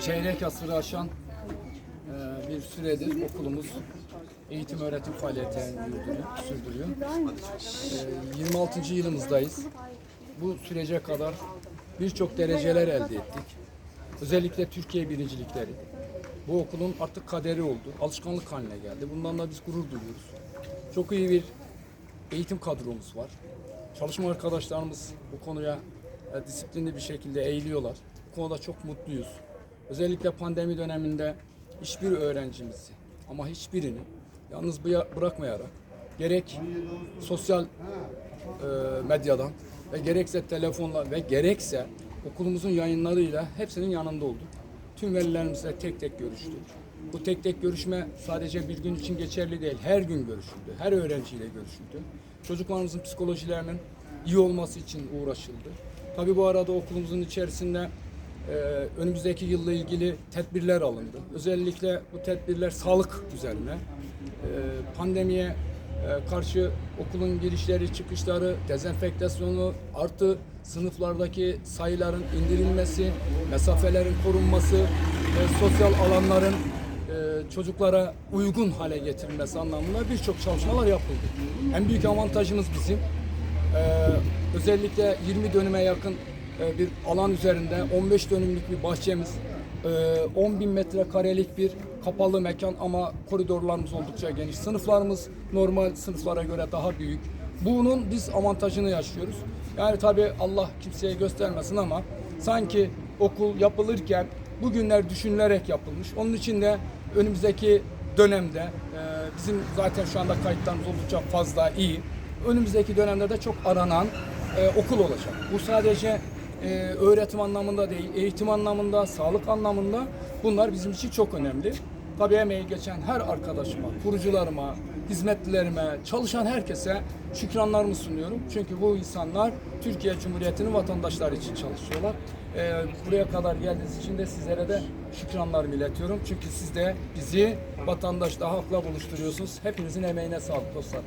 Çeyrek asırı aşan e, bir süredir okulumuz eğitim öğretim faaliyetlerini sürdürüyor. Ee, 26. yılımızdayız. Bu sürece kadar birçok dereceler elde ettik. Özellikle Türkiye birincilikleri. Bu okulun artık kaderi oldu. Alışkanlık haline geldi. Bundan da biz gurur duyuyoruz. Çok iyi bir eğitim kadromuz var. Çalışma arkadaşlarımız bu konuya e, disiplinli bir şekilde eğiliyorlar. Bu konuda çok mutluyuz. Özellikle pandemi döneminde hiçbir öğrencimizi ama hiçbirini yalnız bırakmayarak gerek sosyal e, medyadan ve gerekse telefonla ve gerekse okulumuzun yayınlarıyla hepsinin yanında olduk. Tüm velilerimizle tek tek görüştük. Bu tek tek görüşme sadece bir gün için geçerli değil. Her gün görüşüldü. Her öğrenciyle görüşüldü. Çocuklarımızın psikolojilerinin iyi olması için uğraşıldı. Tabii bu arada okulumuzun içerisinde e, önümüzdeki yılla ilgili tedbirler alındı. Özellikle bu tedbirler sağlık üzerine. E, pandemiye e, karşı okulun girişleri, çıkışları, dezenfektasyonu artı sınıflardaki sayıların indirilmesi, mesafelerin korunması, e, sosyal alanların e, çocuklara uygun hale getirilmesi anlamında birçok çalışmalar yapıldı. En büyük avantajımız bizim ee, özellikle 20 dönüme yakın e, bir alan üzerinde 15 dönümlük bir bahçemiz, e, 10 bin metrekarelik bir kapalı mekan ama koridorlarımız oldukça geniş. Sınıflarımız normal sınıflara göre daha büyük. Bunun biz avantajını yaşıyoruz. Yani tabii Allah kimseye göstermesin ama sanki okul yapılırken bugünler düşünülerek yapılmış. Onun için de önümüzdeki dönemde e, bizim zaten şu anda kayıtlarımız oldukça fazla iyi önümüzdeki dönemde de çok aranan e, okul olacak. Bu sadece e, öğretim anlamında değil, eğitim anlamında, sağlık anlamında bunlar bizim için çok önemli. Tabii emeği geçen her arkadaşıma, kurucularıma, hizmetlilerime, çalışan herkese şükranlarımı sunuyorum. Çünkü bu insanlar Türkiye Cumhuriyeti'nin vatandaşları için çalışıyorlar. E, buraya kadar geldiğiniz için de sizlere de şükranlarımı iletiyorum. Çünkü siz de bizi vatandaşla, halkla buluşturuyorsunuz. Hepinizin emeğine sağlık dostlar.